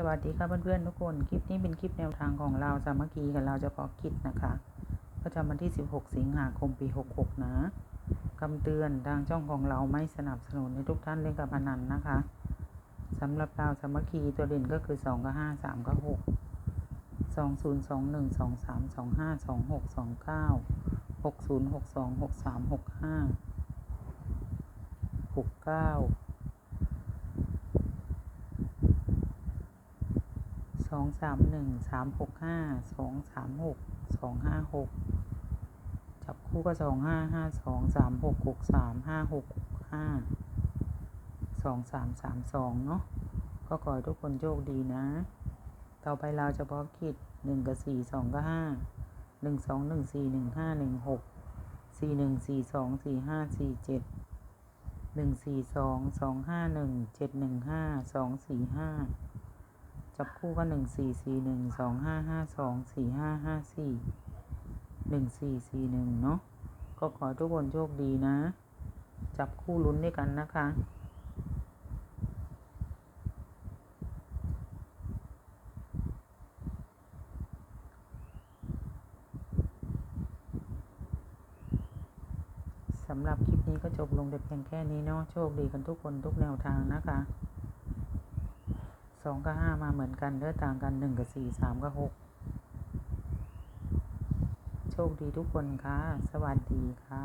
สวัสดีค่ะเพื่อนๆทุกคน คลิปนี้เป็นคลิปแนวทางของเราสามัคคีกับเราเฉพาะกิจนะคะ ประจำวันที่ 16 สิงหาคมปี 66 นะคำเตือนทางช่องของเราไม่สนับสนุนให้ทุกท่านเล่นกับพนันนะคะสำหรับเราสามัคคีตัวเด่นก็คือ 2 กับ 5 3 กับ 6 2 0 2 1 2 3 2 5 2 6 2 9 6 0 6 2 6 3 6 5 6 9 สองสามหนึ่งสามหกห้าสองสามหกสองห้าหกจับคู่ก็สองห้าห้าสองสามหกหกสามห้าหกห้าสองสามสามสองเนาะก็ขอให้ทุกคนโชคดีนะ ต่อไปเราจะพาะกิจหนึ่งกับสี่สองกับห้าหนึ่งสองหนึ่งสี่หนึ่งห้าหนึ่งหกสี่หนึ่งสี่สองสี่ห้าสี่เจ็ดหนึ่งสี่สองสองห้าหนึ่งเจ็ดหนึ่งห้าสองสี่ห้า จับคู่ก็หนึ่งสี่สี่หนึ่งสองห้าห้าสองสี่ห้าห้าสี่หนึ่งสี่สี่หนึ่งเนาะก็ขอทุกคนโชคดีนะ จับคู่ลุ้นด้วยกันนะคะสำหรับคลิปนี้ก็จบลงแต่เพียงแค่นี้เนาะโชคดีกันทุกคนทุกแนวทางนะคะ องกับห้ามาเหมือนกันเด้อต่างกันหนึ่งกับสี่สามกับหกโชคดีทุกคนค่ะ สวัสดีค่ะ